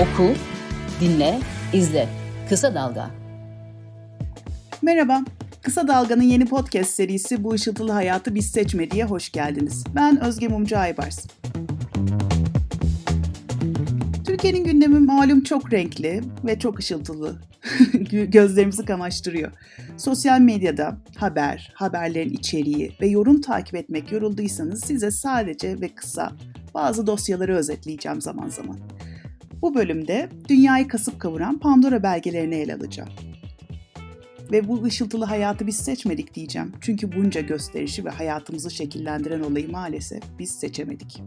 Oku, dinle, izle. Kısa Dalga. Merhaba. Kısa Dalga'nın yeni podcast serisi Bu Işıltılı Hayatı Biz Seçmedi'ye hoş geldiniz. Ben Özge Mumcu Aybars. Türkiye'nin gündemi malum çok renkli ve çok ışıltılı. Gözlerimizi kamaştırıyor. Sosyal medyada haber, haberlerin içeriği ve yorum takip etmek yorulduysanız size sadece ve kısa bazı dosyaları özetleyeceğim zaman zaman. Bu bölümde dünyayı kasıp kavuran Pandora belgelerini ele alacağım. Ve bu ışıltılı hayatı biz seçmedik diyeceğim. Çünkü bunca gösterişi ve hayatımızı şekillendiren olayı maalesef biz seçemedik.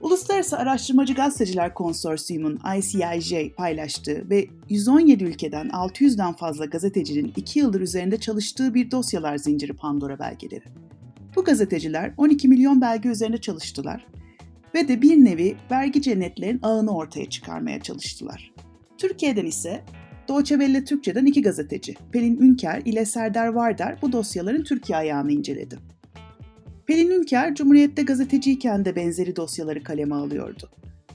Uluslararası Araştırmacı Gazeteciler Konsorsiyumu'nun ICIJ paylaştığı ve 117 ülkeden 600'den fazla gazetecinin 2 yıldır üzerinde çalıştığı bir dosyalar zinciri Pandora belgeleri. Bu gazeteciler 12 milyon belge üzerinde çalıştılar ve de bir nevi vergi cennetlerin ağını ortaya çıkarmaya çalıştılar. Türkiye'den ise Welle Türkçe'den iki gazeteci, Pelin Ünker ile Serdar Vardar bu dosyaların Türkiye ayağını inceledi. Pelin Ünker, Cumhuriyet'te gazeteciyken de benzeri dosyaları kaleme alıyordu.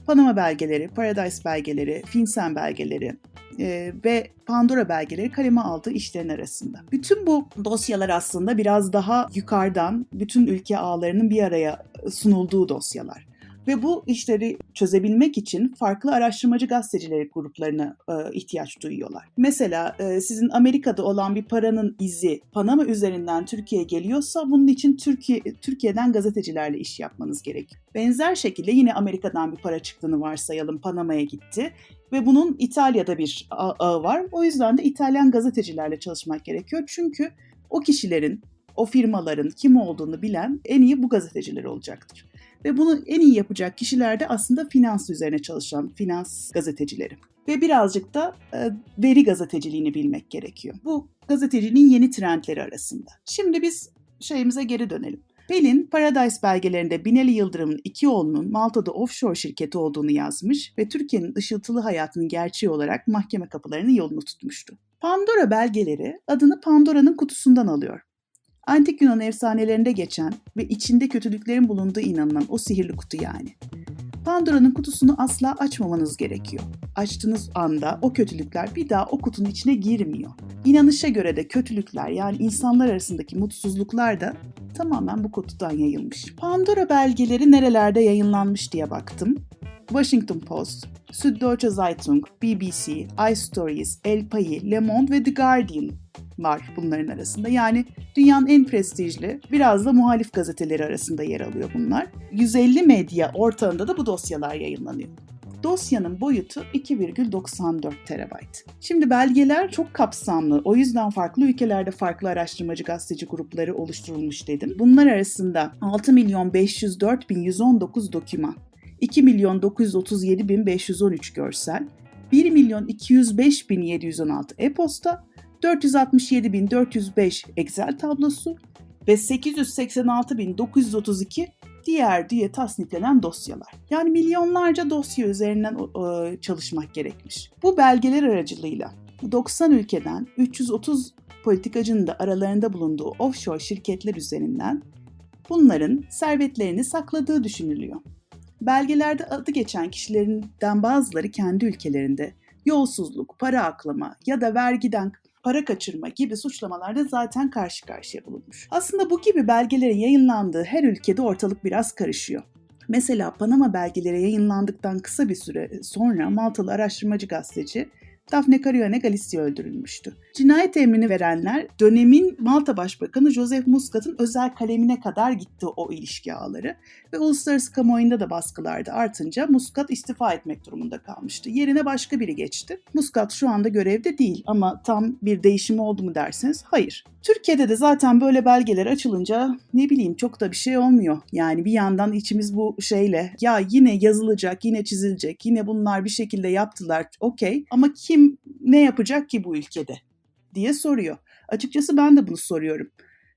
Panama belgeleri, Paradise belgeleri, FinCEN belgeleri e, ve Pandora belgeleri kaleme aldığı işlerin arasında. Bütün bu dosyalar aslında biraz daha yukarıdan bütün ülke ağlarının bir araya sunulduğu dosyalar. Ve bu işleri çözebilmek için farklı araştırmacı gazetecileri gruplarına e, ihtiyaç duyuyorlar. Mesela e, sizin Amerika'da olan bir paranın izi Panama üzerinden Türkiye'ye geliyorsa bunun için Türkiye Türkiye'den gazetecilerle iş yapmanız gerek. Benzer şekilde yine Amerika'dan bir para çıktığını varsayalım Panama'ya gitti ve bunun İtalya'da bir ağı var. O yüzden de İtalyan gazetecilerle çalışmak gerekiyor. Çünkü o kişilerin, o firmaların kim olduğunu bilen en iyi bu gazeteciler olacaktır. Ve bunu en iyi yapacak kişiler de aslında finans üzerine çalışan finans gazetecileri. Ve birazcık da e, veri gazeteciliğini bilmek gerekiyor. Bu gazeteciliğin yeni trendleri arasında. Şimdi biz şeyimize geri dönelim. Pelin, Paradise belgelerinde Binali Yıldırım'ın iki oğlunun Malta'da offshore şirketi olduğunu yazmış ve Türkiye'nin ışıltılı hayatının gerçeği olarak mahkeme kapılarının yolunu tutmuştu. Pandora belgeleri adını Pandora'nın kutusundan alıyor. Antik Yunan efsanelerinde geçen ve içinde kötülüklerin bulunduğu inanılan o sihirli kutu yani. Pandora'nın kutusunu asla açmamanız gerekiyor. Açtığınız anda o kötülükler bir daha o kutunun içine girmiyor. İnanışa göre de kötülükler yani insanlar arasındaki mutsuzluklar da tamamen bu kutudan yayılmış. Pandora belgeleri nerelerde yayınlanmış diye baktım. Washington Post, Süddeutsche Zeitung, BBC, iStories, El País, Le Monde ve The Guardian var bunların arasında. Yani dünyanın en prestijli, biraz da muhalif gazeteleri arasında yer alıyor bunlar. 150 medya ortağında da bu dosyalar yayınlanıyor. Dosyanın boyutu 2,94 terabayt. Şimdi belgeler çok kapsamlı. O yüzden farklı ülkelerde farklı araştırmacı gazeteci grupları oluşturulmuş dedim. Bunlar arasında 6 milyon 504 bin 119 doküman, 2 milyon 937 bin 513 görsel, 1 milyon 205 bin 716 e-posta 467.405 Excel tablosu ve 886.932 diğer diye tasniflenen dosyalar. Yani milyonlarca dosya üzerinden çalışmak gerekmiş. Bu belgeler aracılığıyla 90 ülkeden 330 politikacının da aralarında bulunduğu offshore şirketler üzerinden bunların servetlerini sakladığı düşünülüyor. Belgelerde adı geçen kişilerinden bazıları kendi ülkelerinde yolsuzluk, para aklama ya da vergiden para kaçırma gibi suçlamalarda zaten karşı karşıya bulunmuş. Aslında bu gibi belgelerin yayınlandığı her ülkede ortalık biraz karışıyor. Mesela Panama belgeleri yayınlandıktan kısa bir süre sonra Maltalı araştırmacı gazeteci Daphne Caruana Galizia öldürülmüştü. Cinayet emrini verenler dönemin Malta Başbakanı Joseph Muscat'ın özel kalemine kadar gitti o ilişki ağları ve uluslararası kamuoyunda da baskılarda artınca Muscat istifa etmek durumunda kalmıştı. Yerine başka biri geçti. Muscat şu anda görevde değil ama tam bir değişimi oldu mu derseniz hayır. Türkiye'de de zaten böyle belgeler açılınca ne bileyim çok da bir şey olmuyor. Yani bir yandan içimiz bu şeyle ya yine yazılacak, yine çizilecek, yine bunlar bir şekilde yaptılar okey ama kim ne yapacak ki bu ülkede diye soruyor. Açıkçası ben de bunu soruyorum.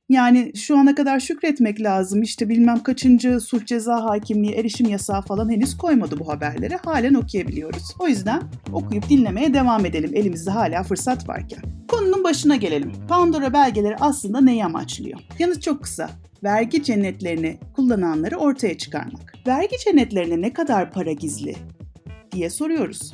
Yani şu ana kadar şükretmek lazım. İşte bilmem kaçıncı suç ceza hakimliği erişim yasağı falan henüz koymadı bu haberleri. Halen okuyabiliyoruz. O yüzden okuyup dinlemeye devam edelim elimizde hala fırsat varken. Konunun başına gelelim. Pandora belgeleri aslında neyi amaçlıyor? Yanıt çok kısa. Vergi cennetlerini kullananları ortaya çıkarmak. Vergi cennetlerine ne kadar para gizli? diye soruyoruz.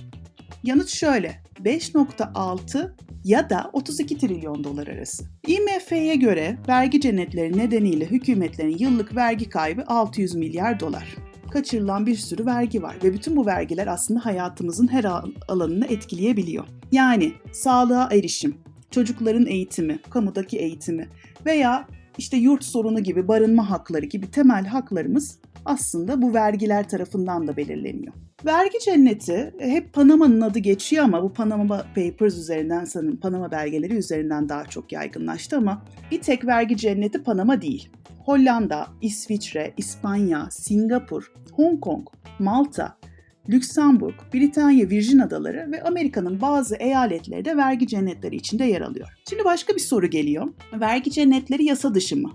Yanıt şöyle. 5.6 ya da 32 trilyon dolar arası. IMF'ye göre vergi cennetleri nedeniyle hükümetlerin yıllık vergi kaybı 600 milyar dolar. Kaçırılan bir sürü vergi var ve bütün bu vergiler aslında hayatımızın her al- alanını etkileyebiliyor. Yani sağlığa erişim, çocukların eğitimi, kamudaki eğitimi veya işte yurt sorunu gibi barınma hakları gibi temel haklarımız aslında bu vergiler tarafından da belirleniyor. Vergi cenneti e, hep Panama'nın adı geçiyor ama bu Panama Papers üzerinden sanırım Panama belgeleri üzerinden daha çok yaygınlaştı ama bir tek vergi cenneti Panama değil. Hollanda, İsviçre, İspanya, Singapur, Hong Kong, Malta, Lüksemburg, Britanya Virgin Adaları ve Amerika'nın bazı eyaletleri de vergi cennetleri içinde yer alıyor. Şimdi başka bir soru geliyor. Vergi cennetleri yasa dışı mı?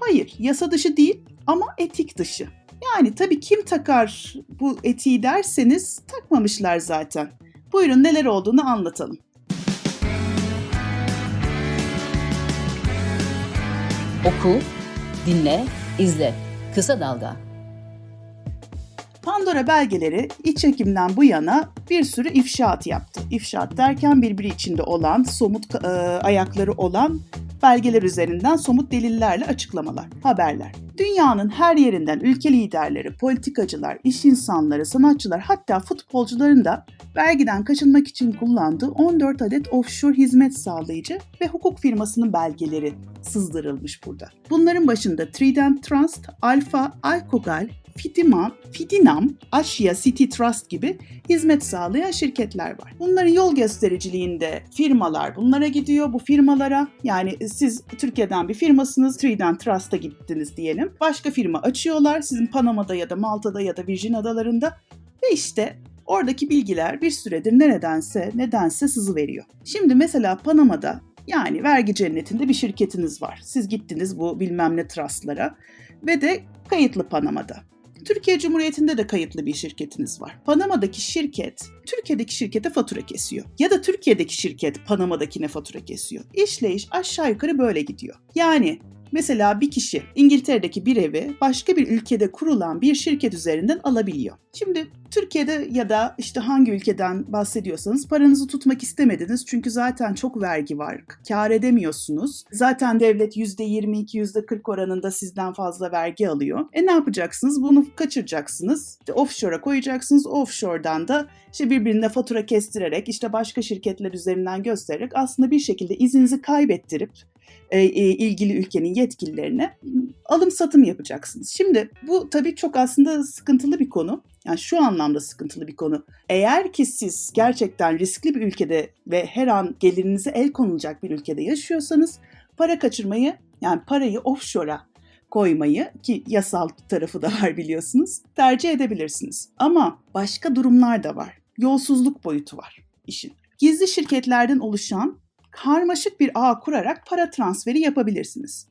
Hayır, yasa dışı değil ama etik dışı. Yani tabii kim takar bu etiği derseniz takmamışlar zaten. Buyurun neler olduğunu anlatalım. Oku, dinle, izle. Kısa Dalga. Pandora belgeleri iç çekimden bu yana bir sürü ifşaat yaptı. İfşaat derken birbiri içinde olan, somut e, ayakları olan belgeler üzerinden somut delillerle açıklamalar, haberler. Dünyanın her yerinden ülke liderleri, politikacılar, iş insanları, sanatçılar hatta futbolcuların da vergiden kaçınmak için kullandığı 14 adet offshore hizmet sağlayıcı ve hukuk firmasının belgeleri sızdırılmış burada. Bunların başında Trident Trust, Alfa, Alkogal, Fidiman, Fidinam, Aşya City Trust gibi hizmet sağlayan şirketler var. Bunların yol göstericiliğinde firmalar bunlara gidiyor. Bu firmalara yani siz Türkiye'den bir firmasınız, Trident Trust'a gittiniz diyelim. Başka firma açıyorlar sizin Panama'da ya da Malta'da ya da Virgin Adaları'nda ve işte oradaki bilgiler bir süredir neredense nedense sızı veriyor. Şimdi mesela Panama'da yani vergi cennetinde bir şirketiniz var. Siz gittiniz bu bilmem ne trustlara ve de kayıtlı Panama'da. Türkiye Cumhuriyeti'nde de kayıtlı bir şirketiniz var. Panama'daki şirket Türkiye'deki şirkete fatura kesiyor. Ya da Türkiye'deki şirket Panama'dakine fatura kesiyor. İşleyiş aşağı yukarı böyle gidiyor. Yani Mesela bir kişi İngiltere'deki bir evi başka bir ülkede kurulan bir şirket üzerinden alabiliyor. Şimdi Türkiye'de ya da işte hangi ülkeden bahsediyorsanız paranızı tutmak istemediniz çünkü zaten çok vergi var. Kar edemiyorsunuz. Zaten devlet %22, %40 oranında sizden fazla vergi alıyor. E ne yapacaksınız? Bunu kaçıracaksınız. İşte offshore'a koyacaksınız. Offshore'dan da işte birbirine fatura kestirerek işte başka şirketler üzerinden göstererek aslında bir şekilde izinizi kaybettirip ilgili ülkenin yetkililerine alım satım yapacaksınız. Şimdi bu tabii çok aslında sıkıntılı bir konu. Yani şu anlamda sıkıntılı bir konu. Eğer ki siz gerçekten riskli bir ülkede ve her an gelirinize el konulacak bir ülkede yaşıyorsanız para kaçırmayı yani parayı offshore'a koymayı ki yasal tarafı da var biliyorsunuz tercih edebilirsiniz. Ama başka durumlar da var. Yolsuzluk boyutu var işin. Gizli şirketlerden oluşan karmaşık bir ağ kurarak para transferi yapabilirsiniz.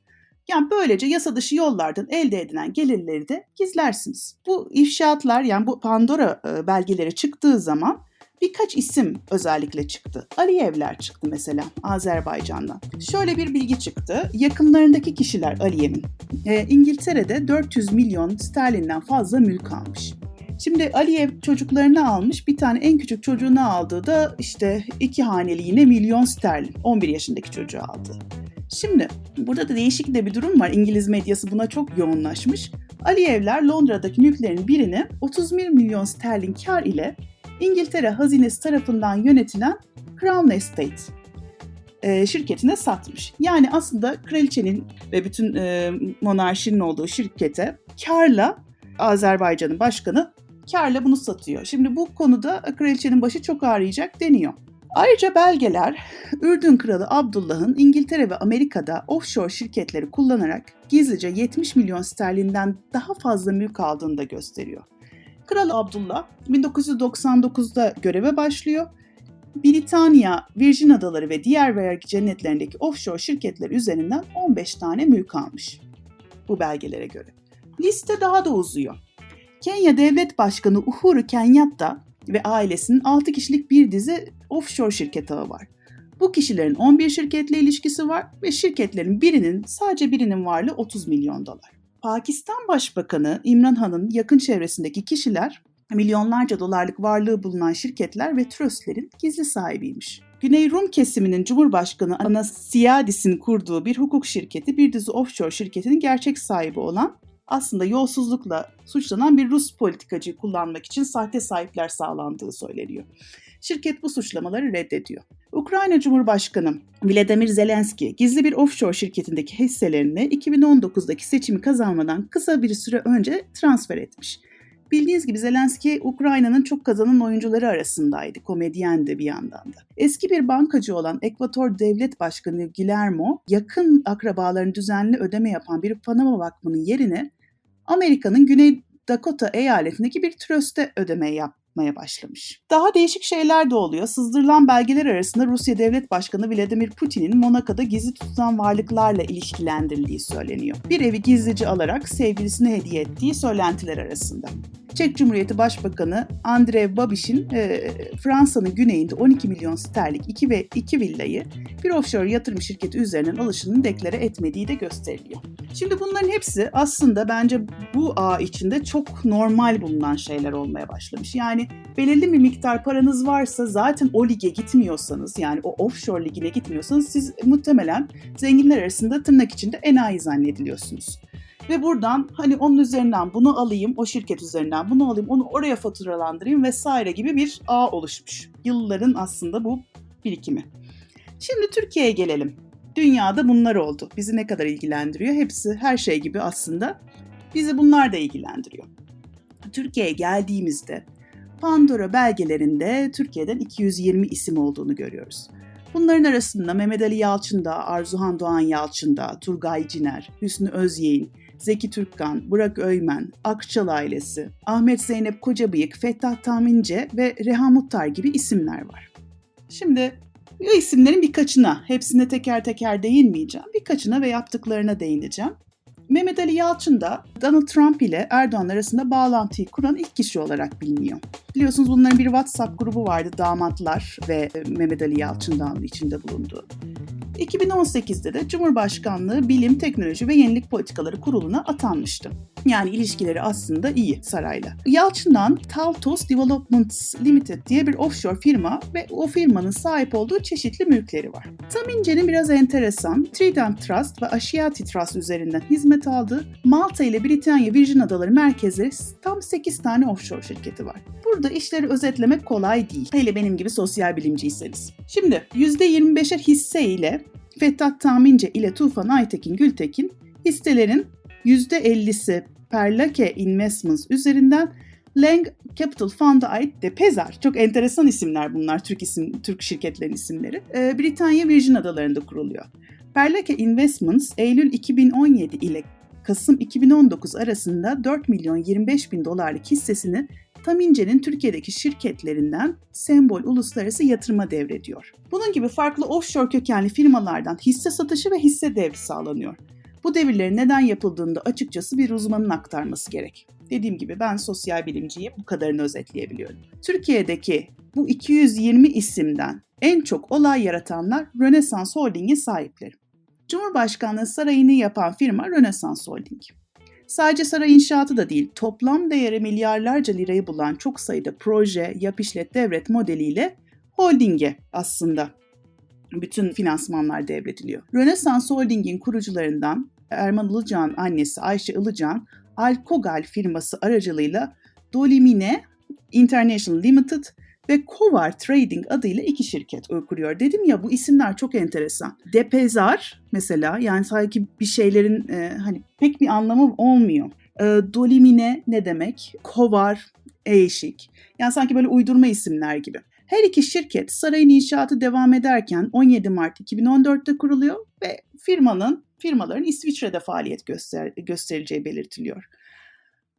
Yani böylece yasa dışı yollardan elde edilen gelirleri de gizlersiniz. Bu ifşaatlar yani bu Pandora e, belgeleri çıktığı zaman birkaç isim özellikle çıktı. Aliyevler çıktı mesela Azerbaycan'dan. Şöyle bir bilgi çıktı. Yakınlarındaki kişiler Aliyev'in e, İngiltere'de 400 milyon sterlinden fazla mülk almış. Şimdi Aliyev çocuklarını almış. Bir tane en küçük çocuğunu aldığı da işte iki haneli yine milyon sterlin. 11 yaşındaki çocuğu aldı. Şimdi burada da değişik de bir durum var. İngiliz medyası buna çok yoğunlaşmış. Aliyevler Londra'daki mülklerin birini 31 milyon sterlin kar ile İngiltere hazinesi tarafından yönetilen Crown Estate e, şirketine satmış. Yani aslında kraliçenin ve bütün e, monarşinin olduğu şirkete karla Azerbaycan'ın başkanı karla bunu satıyor. Şimdi bu konuda kraliçenin başı çok ağrıyacak deniyor. Ayrıca belgeler Ürdün Kralı Abdullah'ın İngiltere ve Amerika'da offshore şirketleri kullanarak gizlice 70 milyon sterlinden daha fazla mülk aldığını da gösteriyor. Kral Abdullah 1999'da göreve başlıyor. Britanya, Virgin Adaları ve diğer vergi cennetlerindeki offshore şirketler üzerinden 15 tane mülk almış bu belgelere göre. Liste daha da uzuyor. Kenya Devlet Başkanı Uhuru Kenyatta ve ailesinin 6 kişilik bir dizi offshore şirket ağı var. Bu kişilerin 11 şirketle ilişkisi var ve şirketlerin birinin sadece birinin varlığı 30 milyon dolar. Pakistan Başbakanı İmran Han'ın yakın çevresindeki kişiler milyonlarca dolarlık varlığı bulunan şirketler ve tröstlerin gizli sahibiymiş. Güney Rum kesiminin Cumhurbaşkanı Anastasiadis'in kurduğu bir hukuk şirketi bir dizi offshore şirketinin gerçek sahibi olan aslında yolsuzlukla suçlanan bir Rus politikacıyı kullanmak için sahte sahipler sağlandığı söyleniyor. Şirket bu suçlamaları reddediyor. Ukrayna Cumhurbaşkanı Vladimir Zelenski gizli bir offshore şirketindeki hisselerini 2019'daki seçimi kazanmadan kısa bir süre önce transfer etmiş. Bildiğiniz gibi Zelenski Ukrayna'nın çok kazanan oyuncuları arasındaydı, komedyendi bir yandan da. Eski bir bankacı olan Ekvator Devlet Başkanı Guillermo, yakın akrabaların düzenli ödeme yapan bir Panama Vakfı'nın yerine Amerika'nın Güney Dakota eyaletindeki bir tröste ödeme yapmaya başlamış. Daha değişik şeyler de oluyor. Sızdırılan belgeler arasında Rusya Devlet Başkanı Vladimir Putin'in Monaco'da gizli tutulan varlıklarla ilişkilendirildiği söyleniyor. Bir evi gizlice alarak sevgilisine hediye ettiği söylentiler arasında. Çek Cumhuriyeti Başbakanı Andrej Babiş'in e, Fransa'nın güneyinde 12 milyon sterlik iki ve iki villayı bir offshore yatırım şirketi üzerinden alışını deklare etmediği de gösteriliyor. Şimdi bunların hepsi aslında bence bu ağ içinde çok normal bulunan şeyler olmaya başlamış. Yani belirli bir miktar paranız varsa zaten o lige gitmiyorsanız yani o offshore ligine gitmiyorsanız siz muhtemelen zenginler arasında tırnak içinde enayi zannediliyorsunuz. Ve buradan hani onun üzerinden bunu alayım, o şirket üzerinden bunu alayım, onu oraya faturalandırayım vesaire gibi bir ağ oluşmuş. Yılların aslında bu birikimi. Şimdi Türkiye'ye gelelim. Dünyada bunlar oldu. Bizi ne kadar ilgilendiriyor? Hepsi her şey gibi aslında bizi bunlar da ilgilendiriyor. Türkiye'ye geldiğimizde Pandora belgelerinde Türkiye'den 220 isim olduğunu görüyoruz. Bunların arasında Mehmet Ali Yalçın da, Arzuhan Doğan Yalçın da, Turgay Ciner, Hüsnü Özyeğin, Zeki Türkkan, Burak Öymen, Akçal ailesi, Ahmet Zeynep Kocabıyık, Fettah Tahmince ve Reha Muttar gibi isimler var. Şimdi bu isimlerin birkaçına, hepsine teker teker değinmeyeceğim, birkaçına ve yaptıklarına değineceğim. Mehmet Ali Yalçın da Donald Trump ile Erdoğan arasında bağlantıyı kuran ilk kişi olarak biliniyor. Biliyorsunuz bunların bir WhatsApp grubu vardı damatlar ve Mehmet Ali Yalçın'dan içinde bulunduğu. 2018'de de Cumhurbaşkanlığı Bilim, Teknoloji ve Yenilik Politikaları Kurulu'na atanmıştı. Yani ilişkileri aslında iyi sarayla. Yalçın'dan Taltos Developments Limited diye bir offshore firma ve o firmanın sahip olduğu çeşitli mülkleri var. Tam İnce'nin biraz enteresan Trident Trust ve Asiati Trust üzerinden hizmet aldığı Malta ile Britanya Virgin Adaları merkezleri tam 8 tane offshore şirketi var. Burada işleri özetlemek kolay değil. Hele benim gibi sosyal bilimciyseniz. Şimdi %25'er hisse ile Fettah Tahmince ile Tufan Aytekin Gültekin hisselerin %50'si Perlake Investments üzerinden Lang Capital Fund'a ait de Pezar. Çok enteresan isimler bunlar, Türk isim, Türk şirketlerin isimleri. Ee, Britanya Virgin Adaları'nda kuruluyor. Perlake Investments Eylül 2017 ile Kasım 2019 arasında 4 milyon 25 bin dolarlık hissesini Tamince'nin Türkiye'deki şirketlerinden Sembol Uluslararası Yatırıma devrediyor. Bunun gibi farklı offshore kökenli firmalardan hisse satışı ve hisse devri sağlanıyor. Bu devirlerin neden yapıldığını da açıkçası bir uzmanın aktarması gerek. Dediğim gibi ben sosyal bilimciyim, bu kadarını özetleyebiliyorum. Türkiye'deki bu 220 isimden en çok olay yaratanlar Rönesans Holding'in sahipleri. Cumhurbaşkanlığı sarayını yapan firma Rönesans Holding. Sadece saray inşaatı da değil, toplam değeri milyarlarca lirayı bulan çok sayıda proje, yap işlet devret modeliyle holdinge aslında bütün finansmanlar devrediliyor. Rönesans Holding'in kurucularından Erman Ilıcan annesi Ayşe Ilıcan, Alkogal firması aracılığıyla Dolimine International Limited ve Kovar Trading adıyla iki şirket kuruyor. Dedim ya bu isimler çok enteresan. Depezar mesela yani sanki bir şeylerin e, hani pek bir anlamı olmuyor. E, Dolimine ne demek? Kovar, Eşik. Yani sanki böyle uydurma isimler gibi. Her iki şirket sarayın inşaatı devam ederken 17 Mart 2014'te kuruluyor ve firmanın firmaların İsviçre'de faaliyet göster göstereceği belirtiliyor.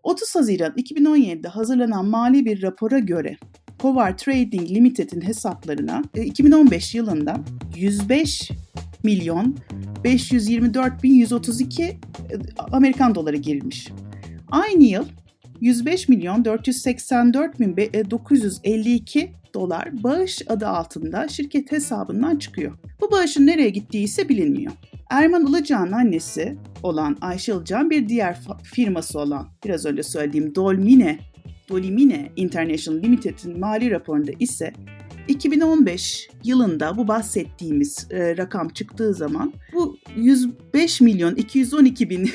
30 Haziran 2017'de hazırlanan mali bir rapora göre Kovar Trading Limited'in hesaplarına 2015 yılında 105 milyon 524 bin 132 Amerikan doları girilmiş. Aynı yıl 105 milyon 484 bin 952 dolar bağış adı altında şirket hesabından çıkıyor. Bu bağışın nereye gittiği ise bilinmiyor. Erman Ilıcan'ın annesi olan Ayşe Ilıcan bir diğer firması olan biraz önce söylediğim Dolmine Dolimine International Limited'in mali raporunda ise 2015 yılında bu bahsettiğimiz e, rakam çıktığı zaman bu 105 milyon 212 bin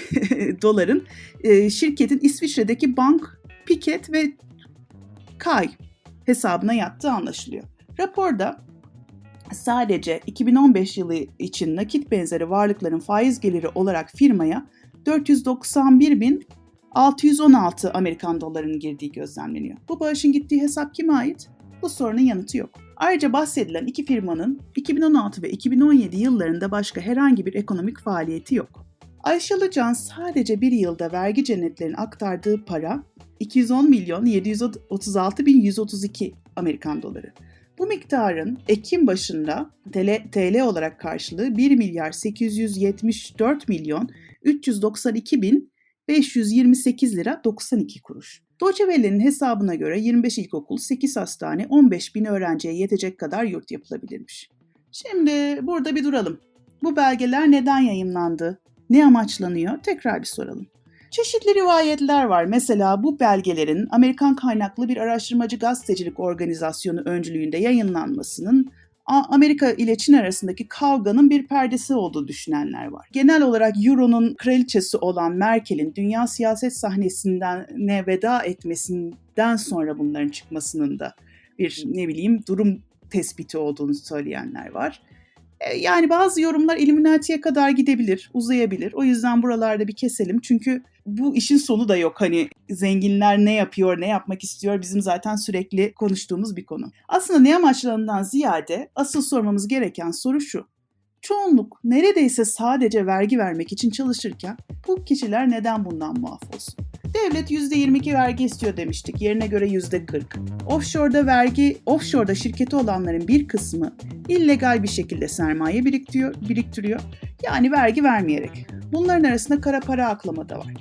doların e, şirketin İsviçre'deki bank Piket ve Kay hesabına yattığı anlaşılıyor. Raporda sadece 2015 yılı için nakit benzeri varlıkların faiz geliri olarak firmaya 491 bin 616 Amerikan dolarının girdiği gözlemleniyor. Bu bağışın gittiği hesap kime ait? Bu sorunun yanıtı yok. Ayrıca bahsedilen iki firmanın 2016 ve 2017 yıllarında başka herhangi bir ekonomik faaliyeti yok. Ayşe Ilıcan sadece bir yılda vergi cennetlerinin aktardığı para 210 milyon 736 bin 132 Amerikan doları. Bu miktarın Ekim başında TL, TL olarak karşılığı 1 milyar 874 milyon 392 bin 528 lira 92 kuruş. Deutsche hesabına göre 25 ilkokul, 8 hastane, 15 bin öğrenciye yetecek kadar yurt yapılabilirmiş. Şimdi burada bir duralım. Bu belgeler neden yayınlandı? Ne amaçlanıyor? Tekrar bir soralım. Çeşitli rivayetler var. Mesela bu belgelerin Amerikan kaynaklı bir araştırmacı gazetecilik organizasyonu öncülüğünde yayınlanmasının Amerika ile Çin arasındaki kavganın bir perdesi olduğu düşünenler var. Genel olarak Euro'nun kraliçesi olan Merkel'in dünya siyaset sahnesinden ne veda etmesinden sonra bunların çıkmasının da bir ne bileyim durum tespiti olduğunu söyleyenler var. Yani bazı yorumlar Illuminati'ye kadar gidebilir, uzayabilir. O yüzden buralarda bir keselim. Çünkü bu işin sonu da yok. Hani zenginler ne yapıyor, ne yapmak istiyor bizim zaten sürekli konuştuğumuz bir konu. Aslında ne amaçlarından ziyade asıl sormamız gereken soru şu. Çoğunluk neredeyse sadece vergi vermek için çalışırken bu kişiler neden bundan muaf olsun? Devlet %22 vergi istiyor demiştik. Yerine göre %40. Offshore'da vergi, offshore'da şirketi olanların bir kısmı illegal bir şekilde sermaye biriktiriyor, biriktiriyor. Yani vergi vermeyerek. Bunların arasında kara para aklama da var.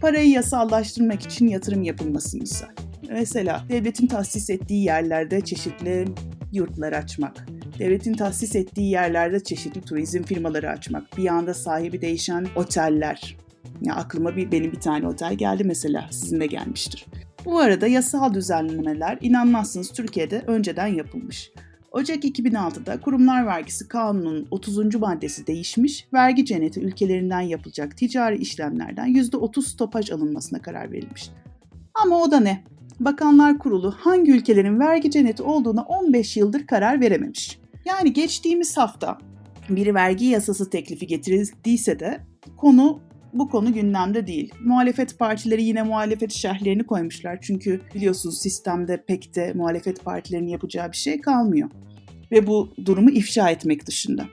Parayı yasallaştırmak için yatırım yapılması misal. Mesela devletin tahsis ettiği yerlerde çeşitli yurtlar açmak, devletin tahsis ettiği yerlerde çeşitli turizm firmaları açmak, bir anda sahibi değişen oteller. Ya aklıma bir benim bir tane otel geldi mesela, sizin de gelmiştir. Bu arada yasal düzenlemeler inanmazsınız Türkiye'de önceden yapılmış. Ocak 2006'da Kurumlar Vergisi Kanunu'nun 30. maddesi değişmiş, vergi cenneti ülkelerinden yapılacak ticari işlemlerden %30 stopaj alınmasına karar verilmiş. Ama o da ne? Bakanlar Kurulu hangi ülkelerin vergi cenneti olduğuna 15 yıldır karar verememiş. Yani geçtiğimiz hafta bir vergi yasası teklifi getirildiyse de konu bu konu gündemde değil. Muhalefet partileri yine muhalefet şerhlerini koymuşlar. Çünkü biliyorsunuz sistemde pek de muhalefet partilerinin yapacağı bir şey kalmıyor. Ve bu durumu ifşa etmek dışında.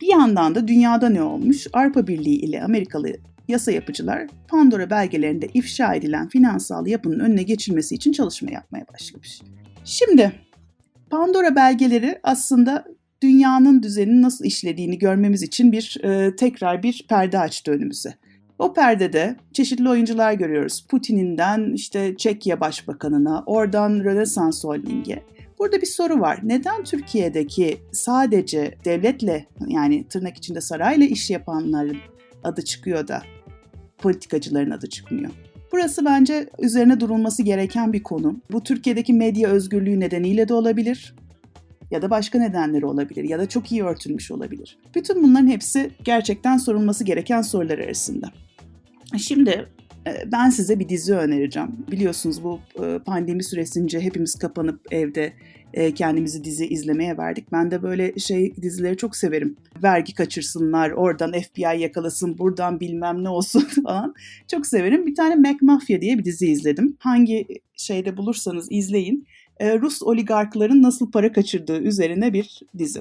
Bir yandan da dünyada ne olmuş? Avrupa Birliği ile Amerikalı yasa yapıcılar Pandora belgelerinde ifşa edilen finansal yapının önüne geçilmesi için çalışma yapmaya başlamış. Şimdi Pandora belgeleri aslında dünyanın düzeninin nasıl işlediğini görmemiz için bir e, tekrar bir perde açtı önümüze. O perdede çeşitli oyuncular görüyoruz. Putin'inden işte Çekya Başbakanı'na, oradan Rönesans Holding'e. Burada bir soru var. Neden Türkiye'deki sadece devletle yani tırnak içinde sarayla iş yapanların adı çıkıyor da politikacıların adı çıkmıyor? Burası bence üzerine durulması gereken bir konu. Bu Türkiye'deki medya özgürlüğü nedeniyle de olabilir ya da başka nedenleri olabilir ya da çok iyi örtülmüş olabilir. Bütün bunların hepsi gerçekten sorulması gereken sorular arasında. Şimdi ben size bir dizi önereceğim. Biliyorsunuz bu pandemi süresince hepimiz kapanıp evde kendimizi dizi izlemeye verdik. Ben de böyle şey dizileri çok severim. Vergi kaçırsınlar, oradan FBI yakalasın, buradan bilmem ne olsun falan. Çok severim. Bir tane Mac Mafia diye bir dizi izledim. Hangi şeyde bulursanız izleyin. Rus oligarkların nasıl para kaçırdığı üzerine bir dizi.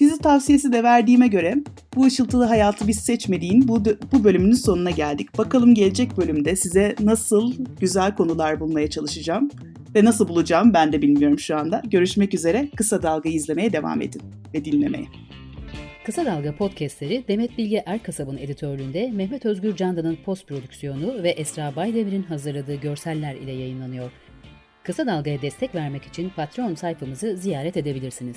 Dizi tavsiyesi de verdiğime göre bu ışıltılı hayatı biz seçmediğin bu, bu bölümünün sonuna geldik. Bakalım gelecek bölümde size nasıl güzel konular bulmaya çalışacağım ve nasıl bulacağım ben de bilmiyorum şu anda. Görüşmek üzere. Kısa Dalga'yı izlemeye devam edin ve dinlemeye. Kısa Dalga podcastleri Demet Bilge Erkasab'ın editörlüğünde Mehmet Özgür Candan'ın post prodüksiyonu ve Esra Baydemir'in hazırladığı görseller ile yayınlanıyor. Kısa Dalga'ya destek vermek için Patreon sayfamızı ziyaret edebilirsiniz.